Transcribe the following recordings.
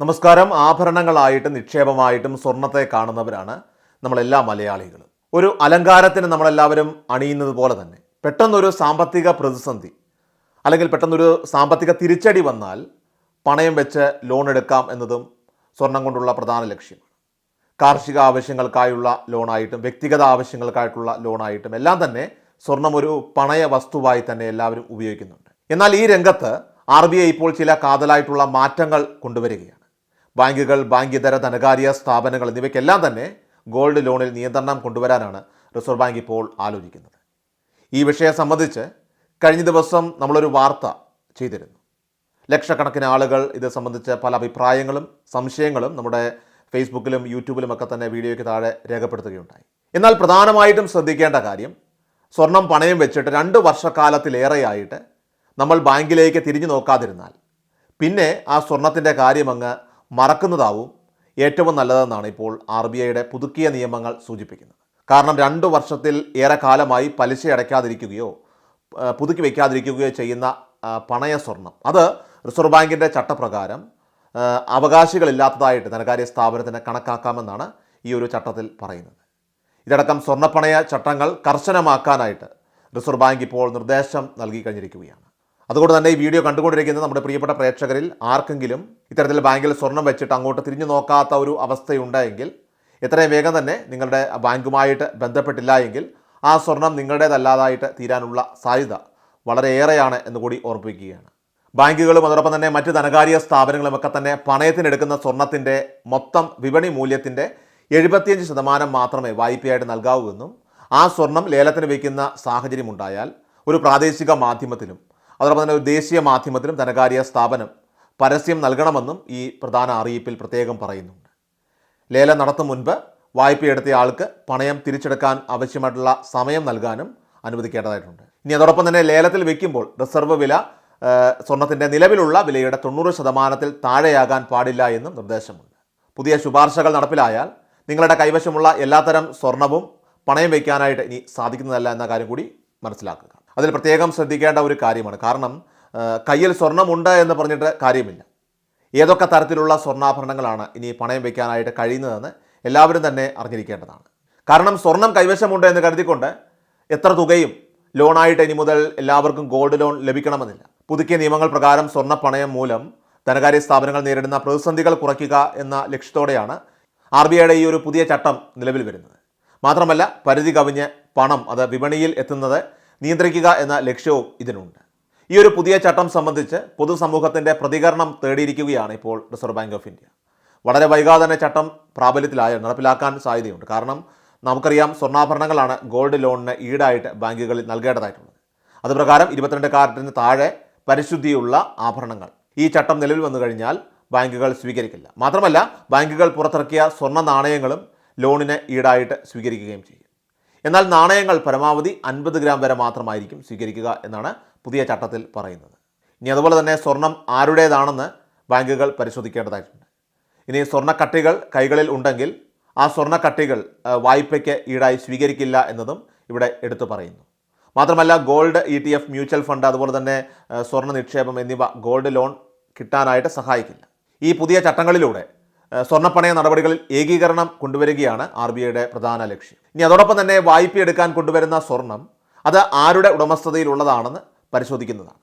നമസ്കാരം. ആഭരണങ്ങളായിട്ടും നിക്ഷേപമായിട്ടും സ്വർണത്തെ കാണുന്നവരാണ് നമ്മളെല്ലാ മലയാളികളും. ഒരു അലങ്കാരത്തിന് നമ്മളെല്ലാവരും അണിയുന്നത് പോലെ തന്നെ പെട്ടെന്നൊരു സാമ്പത്തിക പ്രതിസന്ധി അല്ലെങ്കിൽ പെട്ടെന്നൊരു സാമ്പത്തിക തിരിച്ചടി വന്നാൽ പണയം വെച്ച് ലോൺ എടുക്കാം എന്നതും സ്വർണം കൊണ്ടുള്ള പ്രധാന ലക്ഷ്യമാണ് കാർഷിക ആവശ്യങ്ങൾക്കായുള്ള ലോണായിട്ടും വ്യക്തിഗത ആവശ്യങ്ങൾക്കായിട്ടുള്ള ലോണായിട്ടും എല്ലാം തന്നെ സ്വർണം ഒരു പണയ വസ്തുവായി തന്നെ എല്ലാവരും ഉപയോഗിക്കുന്നുണ്ട്. എന്നാൽ ഈ രംഗത്ത് ആർ ബി ഐ ഇപ്പോൾ ചില കാതലായിട്ടുള്ള മാറ്റങ്ങൾ കൊണ്ടുവരികയാണ്. ബാങ്കുകൾ ബാങ്കിതര ധനകാര്യ സ്ഥാപനങ്ങൾ എന്നിവയ്ക്കെല്ലാം തന്നെ ഗോൾഡ് ലോണിൽ നിയന്ത്രണം കൊണ്ടുവരാനാണ് റിസർവ് ബാങ്ക് ഇപ്പോൾ ആലോചിക്കുന്നത്. ഈ വിഷയം സംബന്ധിച്ച് കഴിഞ്ഞ ദിവസം നമ്മളൊരു വാർത്ത ചെയ്തിരുന്നു. ലക്ഷക്കണക്കിന് ആളുകൾ ഇത് സംബന്ധിച്ച് പല അഭിപ്രായങ്ങളും സംശയങ്ങളും നമ്മുടെ ഫേസ്ബുക്കിലും യൂട്യൂബിലും ഒക്കെ തന്നെ വീഡിയോയ്ക്ക് താഴെ രേഖപ്പെടുത്തുകയുണ്ടായി. എന്നാൽ പ്രധാനമായിട്ടും ശ്രദ്ധിക്കേണ്ട കാര്യം സ്വർണം പണയം വെച്ചിട്ട് രണ്ട് വർഷക്കാലത്തിലേറെയായിട്ട് നമ്മൾ ബാങ്കിലേക്ക് തിരിഞ്ഞു നോക്കാതിരുന്നാൽ പിന്നെ ആ സ്വർണത്തിന്റെ കാര്യം അങ്ങ് മറക്കുന്നതാവും ഏറ്റവും നല്ലതെന്നാണ് ഇപ്പോൾ ആർ ബി ഐയുടെ പുതുക്കിയ നിയമങ്ങൾ സൂചിപ്പിക്കുന്നത്. കാരണം രണ്ട് വർഷത്തിൽ ഏറെ കാലമായി പലിശ അടയ്ക്കാതിരിക്കുകയോ പുതുക്കി വയ്ക്കാതിരിക്കുകയോ ചെയ്യുന്ന പണയ സ്വർണം അത് റിസർവ് ബാങ്കിന്റെ ചട്ടപ്രകാരം അവകാശികളില്ലാത്തതായിട്ട് ധനകാര്യ സ്ഥാപനത്തിന് കണക്കാക്കാമെന്നാണ് ഈ ഒരു ചട്ടത്തിൽ പറയുന്നത്. ഇതടക്കം സ്വർണപ്പണയ ചട്ടങ്ങൾ കർശനമാക്കാനായിട്ട് റിസർവ് ബാങ്ക് ഇപ്പോൾ നിർദ്ദേശം നൽകി കഴിഞ്ഞിരിക്കുകയാണ്. അതുകൊണ്ട് തന്നെ ഈ വീഡിയോ കണ്ടുകൊണ്ടിരിക്കുന്ന നമ്മുടെ പ്രിയപ്പെട്ട പ്രേക്ഷകരിൽ ആർക്കെങ്കിലും ഇത്തരത്തിൽ ബാങ്കിൽ സ്വർണം വെച്ചിട്ട് അങ്ങോട്ട് തിരിഞ്ഞു നോക്കാത്ത ഒരു അവസ്ഥയുണ്ടെങ്കിൽ എത്രയും വേഗം തന്നെ നിങ്ങളുടെ ബാങ്കുമായിട്ട് ബന്ധപ്പെട്ടില്ല എങ്കിൽ ആ സ്വർണം നിങ്ങളുടേതല്ലാതായിട്ട് തീരാനുള്ള സാധ്യത വളരെയേറെയാണ് എന്ന് കൂടി ഓർപ്പിക്കുകയാണ് ബാങ്കുകളും അതോടൊപ്പം തന്നെ മറ്റ് ധനകാര്യ സ്ഥാപനങ്ങളുമൊക്കെ തന്നെ പണയത്തിനെടുക്കുന്ന സ്വർണത്തിന്റെ മൊത്തം വിപണി മൂല്യത്തിന്റെ എഴുപത്തിയഞ്ച് ശതമാനം മാത്രമേ വായ്പയായിട്ട് നൽകാവൂ എന്നും ആ സ്വർണം ലേലത്തിന് വയ്ക്കുന്ന സാഹചര്യമുണ്ടായാൽ ഒരു പ്രാദേശിക മാധ്യമത്തിലും അതോടൊപ്പം തന്നെ ഒരു ദേശീയ മാധ്യമത്തിനും ധനകാര്യ സ്ഥാപനം പരസ്യം നൽകണമെന്നും ഈ പ്രധാന അറിയിപ്പിൽ പ്രത്യേകം പറയുന്നുണ്ട്. ലേലം നടത്തും മുൻപ് വായ്പയെടുത്ത ആൾക്ക് പണയം തിരിച്ചെടുക്കാൻ ആവശ്യമായിട്ടുള്ള സമയം നൽകാനും അനുവദിക്കേണ്ടതായിട്ടുണ്ട്. ഇനി അതോടൊപ്പം തന്നെ ലേലത്തിൽ വയ്ക്കുമ്പോൾ റിസർവ് വില സ്വർണത്തിന്റെ നിലവിലുള്ള വിലയുടെ തൊണ്ണൂറ് ശതമാനത്തിൽ താഴെയാകാൻ പാടില്ല എന്നും നിർദ്ദേശമുണ്ട്. പുതിയ ശുപാർശകൾ നടപ്പിലായാൽ നിങ്ങളുടെ കൈവശമുള്ള എല്ലാത്തരം സ്വർണവും പണയം വയ്ക്കാനായിട്ട് ഇനി സാധിക്കുന്നതല്ല എന്ന കാര്യം കൂടി മനസ്സിലാക്കുക. അതിൽ പ്രത്യേകം ശ്രദ്ധിക്കേണ്ട ഒരു കാര്യമാണ്. കാരണം കയ്യിൽ സ്വർണമുണ്ട് എന്ന് പറഞ്ഞിട്ട് കാര്യമില്ല. ഏതൊക്കെ തരത്തിലുള്ള സ്വർണാഭരണങ്ങളാണ് ഇനി പണയം വയ്ക്കാനായിട്ട് കഴിയുന്നതെന്ന് എല്ലാവരും തന്നെ അറിഞ്ഞിരിക്കേണ്ടതാണ്. കാരണം സ്വർണം കൈവശമുണ്ട് എന്ന് കരുതിക്കൊണ്ട് എത്ര തുകയും ലോണായിട്ട് ഇനി മുതൽ എല്ലാവർക്കും ഗോൾഡ് ലോൺ ലഭിക്കണമെന്നില്ല. പുതുക്കിയ നിയമങ്ങൾ പ്രകാരം സ്വർണ പണയം മൂലം ധനകാര്യ സ്ഥാപനങ്ങൾ നേരിടുന്ന പ്രതിസന്ധികൾ കുറയ്ക്കുക എന്ന ലക്ഷ്യത്തോടെയാണ് ആർ ബി ഐയുടെ ഈ ഒരു പുതിയ ചട്ടം നിലവിൽ വരുന്നത്. മാത്രമല്ല പരിധി കവിഞ്ഞ് പണം അത് വിപണിയിൽ എത്തുന്നത് നിയന്ത്രിക്കുക എന്ന ലക്ഷ്യവും ഇതിനുണ്ട്. ഈ ഒരു പുതിയ ചട്ടം സംബന്ധിച്ച് പൊതുസമൂഹത്തിന്റെ പ്രതികരണം തേടിയിരിക്കുകയാണ് ഇപ്പോൾ റിസർവ് ബാങ്ക് ഓഫ് ഇന്ത്യ വളരെ വൈകാതെ തന്നെ ചട്ടം പ്രാബല്യത്തിലായ നടപ്പിലാക്കാൻ സാധ്യതയുണ്ട്. കാരണം നമുക്കറിയാം സ്വർണാഭരണങ്ങളാണ് ഗോൾഡ് ലോണിന് ഈടായിട്ട് ബാങ്കുകളിൽ നൽകേണ്ടതായിട്ടുള്ളത്. അതുപ്രകാരം ഇരുപത്തിരണ്ട് കാരറ്റിന് താഴെ പരിശുദ്ധിയുള്ള ആഭരണങ്ങൾ ഈ ചട്ടം നിലവിൽ വന്നു കഴിഞ്ഞാൽ ബാങ്കുകൾ സ്വീകരിക്കില്ല. മാത്രമല്ല ബാങ്കുകൾ പുറത്തിറക്കിയ സ്വർണ നാണയങ്ങളും ലോണിന് ഈടായിട്ട് സ്വീകരിക്കുകയും ചെയ്യും. എന്നാൽ നാണയങ്ങൾ പരമാവധി അൻപത് ഗ്രാം വരെ മാത്രമായിരിക്കും സ്വീകരിക്കുക എന്നാണ് പുതിയ ചട്ടത്തിൽ പറയുന്നത്. ഇനി അതുപോലെ തന്നെ സ്വർണം ആരുടേതാണെന്ന് ബാങ്കുകൾ പരിശോധിക്കേണ്ടതായിട്ടുണ്ട്. ഇനി സ്വർണക്കട്ടികൾ കൈകളിൽ ഉണ്ടെങ്കിൽ ആ സ്വർണക്കട്ടികൾ വായ്പയ്ക്ക് ഈടായി സ്വീകരിക്കില്ല എന്നതും ഇവിടെ എടുത്തു പറയുന്നു. മാത്രമല്ല gold E T F mutual fund അതുപോലെ തന്നെ സ്വർണ നിക്ഷേപം എന്നിവ ഗോൾഡ് ലോൺ കിട്ടാനായിട്ട് സഹായിക്കില്ല. ഈ പുതിയ ചട്ടങ്ങളിലൂടെ സ്വർണപ്പണയ നടപടികളിൽ ഏകീകരണം കൊണ്ടുവരികയാണ് ആർ ബി ഐയുടെ പ്രധാന ലക്ഷ്യം. ഇനി അതോടൊപ്പം തന്നെ വായ്പ എടുക്കാൻ കൊണ്ടുവരുന്ന സ്വർണം അത് ആരുടെ ഉടമസ്ഥതയിലുള്ളതാണെന്ന് പരിശോധിക്കുന്നതാണ്.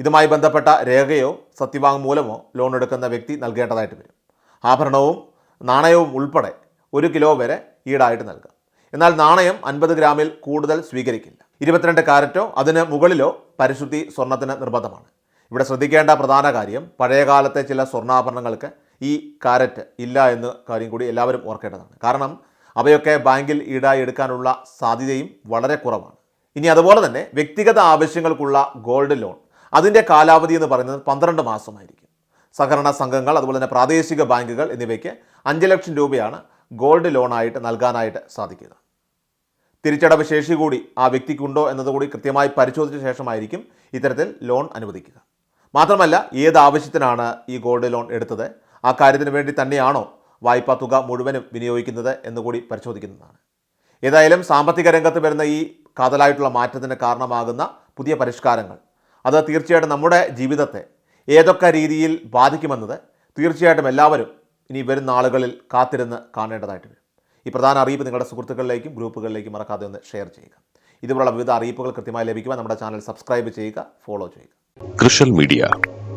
ഇതുമായി ബന്ധപ്പെട്ട രേഖയോ സത്യവാങ്മൂലമോ ലോൺ എടുക്കുന്ന വ്യക്തി നൽകേണ്ടതായിട്ട് വരും. ആഭരണവും നാണയവും ഉൾപ്പെടെ ഒരു കിലോ വരെ ഈടായിട്ട് നൽകാം. എന്നാൽ നാണയം അൻപത് ഗ്രാമിൽ കൂടുതൽ സ്വീകരിക്കില്ല. ഇരുപത്തിരണ്ട് കാരറ്റോ അതിന് മുകളിലോ പരിശുദ്ധി സ്വർണത്തിന് നിർബന്ധമാണ്. ഇവിടെ ശ്രദ്ധിക്കേണ്ട പ്രധാന കാര്യം പഴയകാലത്തെ ചില സ്വർണാഭരണങ്ങൾക്ക് ഈ കാരറ്റ് ഇല്ല എന്ന കാര്യം കൂടി എല്ലാവരും ഓർക്കേണ്ടതാണ്. കാരണം അവയൊക്കെ ബാങ്കിൽ ഈടായി എടുക്കാനുള്ള സാധ്യതയും വളരെ കുറവാണ്. ഇനി അതുപോലെ തന്നെ വ്യക്തിഗത ആവശ്യങ്ങൾക്കുള്ള ഗോൾഡ് ലോൺ അതിന്റെ കാലാവധി എന്ന് പറയുന്നത് പന്ത്രണ്ട് മാസമായിരിക്കും. സഹകരണ സംഘങ്ങൾ അതുപോലെ തന്നെ പ്രാദേശിക ബാങ്കുകൾ എന്നിവയ്ക്ക് അഞ്ച് ലക്ഷം രൂപയാണ് ഗോൾഡ് ലോണായിട്ട് നൽകാനായിട്ട് സാധിക്കുക. തിരിച്ചടവ് ശേഷി കൂടി ആ വ്യക്തിക്കുണ്ടോ എന്നതുകൂടി കൃത്യമായി പരിശോധിച്ച ശേഷമായിരിക്കും ഇത്തരത്തിൽ ലോൺ അനുവദിക്കുക. മാത്രമല്ല ഏത് ആവശ്യത്തിനാണ് ഈ ഗോൾഡ് ലോൺ എടുത്തത്? ആ കാര്യത്തിന് വേണ്ടി തന്നെയാണോ വായ്പാ തുക മുഴുവനും വിനിയോഗിക്കുന്നത് എന്നുകൂടി പരിശോധിക്കുന്നതാണ്. ഏതായാലും സാമ്പത്തിക രംഗത്ത് വരുന്ന ഈ കാതലായിട്ടുള്ള മാറ്റത്തിന് കാരണമാകുന്ന പുതിയ പരിഷ്കാരങ്ങൾ അത് തീർച്ചയായിട്ടും നമ്മുടെ ജീവിതത്തെ ഏതൊക്കെ രീതിയിൽ ബാധിക്കുമെന്നത് തീർച്ചയായിട്ടും എല്ലാവരും ഇനി വരുന്ന ആളുകളിൽ കാത്തിരുന്ന് കാണേണ്ടതായിട്ട് വരും. ഈ പ്രധാന അറിയിപ്പ് നിങ്ങളുടെ സുഹൃത്തുക്കളിലേക്കും ഗ്രൂപ്പുകളിലേക്കും മറക്കാതെ ഒന്ന് ഷെയർ ചെയ്യുക. ഇതുപോലുള്ള വിവിധ അറിയിപ്പുകൾ കൃത്യമായി ലഭിക്കുവാൻ നമ്മുടെ ചാനൽ സബ്സ്ക്രൈബ് ചെയ്യുക ഫോളോ ചെയ്യുക. കൃഷൽ മീഡിയ